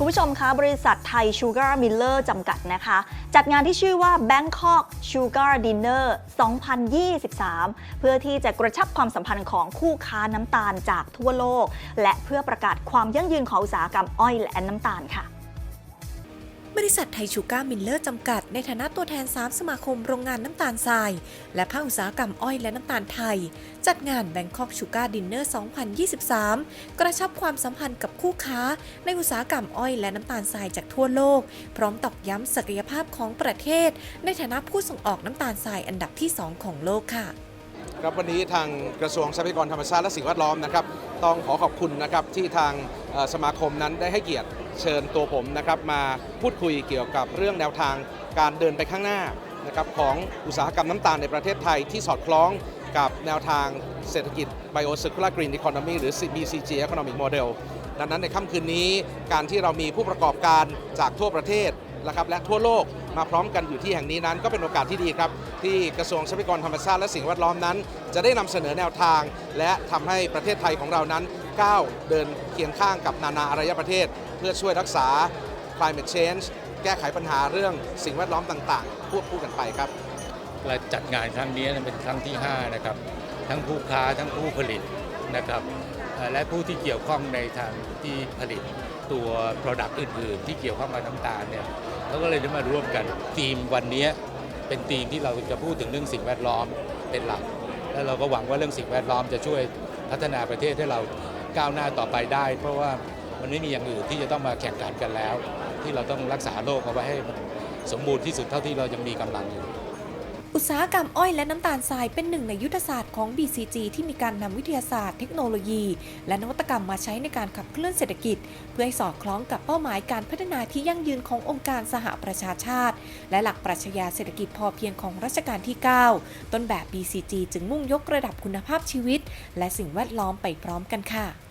คุณผู้ชมคะบริษัทไทยชูการ์มิลเลอร์จำกัดนะคะ จัดงานที่ชื่อว่า Bangkok Sugar Dinner 2023 เพื่อที่จะกระชับความสัมพันธ์ของคู่ค้าน้ำตาลจากทั่วโลก และเพื่อประกาศความยั่งยืนของอุตสาหกรรมอ้อยและน้ำตาลค่ะ บริษัทไทยชูการ์มิลเลอร์จำกัด ในฐานะตัวแทน 3 สมาคมโรงงานน้ำตาลทราย และภาคอุตสาหกรรมอ้อยและน้ำตาลไทย จัดงาน Bangkok Sugar Dinner 2023 กระชับความสัมพันธ์กับคู่ค้า ในอุตสาหกรรมอ้อยและน้ำตาลทรายจากทั่วโลก พร้อมตอกย้ำศักยภาพของประเทศ ในฐานะผู้ส่งออกน้ำตาลทรายอันดับที่ 2 ของโลกค่ะครับวันนี้ทางกระทรวงทรัพยากรธรรมชาติและสิ่งแวดล้อมนะครับต้องขอขอบคุณนะครับที่ทางสมาคมนั้นได้ให้เกียรติ เชิญตัวผมนะครับมาพูดคุยเกี่ยวกับเรื่องแนวทางการเดินไปข้างหน้านะครับของอุตสาหกรรมน้ำตาลในประเทศไทยที่สอดคล้องกับแนวทางเศรษฐกิจ Bio Circular Green Economy หรือ BCG Economic Model ดังนั้นในค่ำคืนนี้การที่เรามีผู้ประกอบการจากทั่วประเทศนะครับและทั่วโลกมาพร้อมกันอยู่ที่แห่งนี้นั้น ก็เป็นโอกาสที่ดีครับ ที่กระทรวงทรัพยากรธรรมชาติและสิ่งแวดล้อมนั้น จะได้นำเสนอแนวทาง และทำให้ประเทศไทยของเรานั้น ก้าวเดินเคียงข้างกับนานาอารยประเทศ เพื่อช่วยรักษา climate change แก้ไขปัญหาเรื่องสิ่งแวดล้อมต่างๆ ควบคู่กันไปครับเราจัดงานครั้งนี้เป็นครั้งที่ 5 นะครับ ทั้งผู้ค้าทั้งผู้ผลิตนะครับและผู้ที่เกี่ยวข้องในทางที่ผลิตตัว Product อื่น ๆ ที่เกี่ยวข้องกับน้ำตาลเนี่ยเขาก็เลยได้มาร่วมกันทีมวันนี้เป็นทีมที่เราจะพูดถึงเรื่องสิ่งแวดล้อมเป็นหลัก แล้วเราก็หวังว่าเรื่องสิ่งแวดล้อมจะช่วยพัฒนาประเทศให้เรา ก้าวหน้าต่อไปได้ เพราะว่ามันไม่มีอย่างอื่นที่จะต้องมาแข่งขันกันแล้ว ที่เราต้องรักษาโลกเอาไว้ให้มันสมบูรณ์ที่สุดเท่าที่เรายังมีกำลังอยู่ อุตสาหกรรมอ้อยและน้ำตาลทรายเป็นหนึ่งในยุทธศาสตร์ของ BCG ที่มีการนำวิทยาศาสตร์เทคโนโลยี และนวัตกรรมมาใช้ในการขับเคลื่อนเศรษฐกิจ เพื่อให้สอดคล้องกับเป้าหมายการพัฒนาที่ยั่งยืนขององค์การสหประชาชาติ และหลักปรัชญาเศรษฐกิจพอเพียงของรัชกาลที่ 9 ต้นแบบ BCG จึงมุ่งยกระดับคุณภาพชีวิต และสิ่งแวดล้อมไปพร้อมกันค่ะ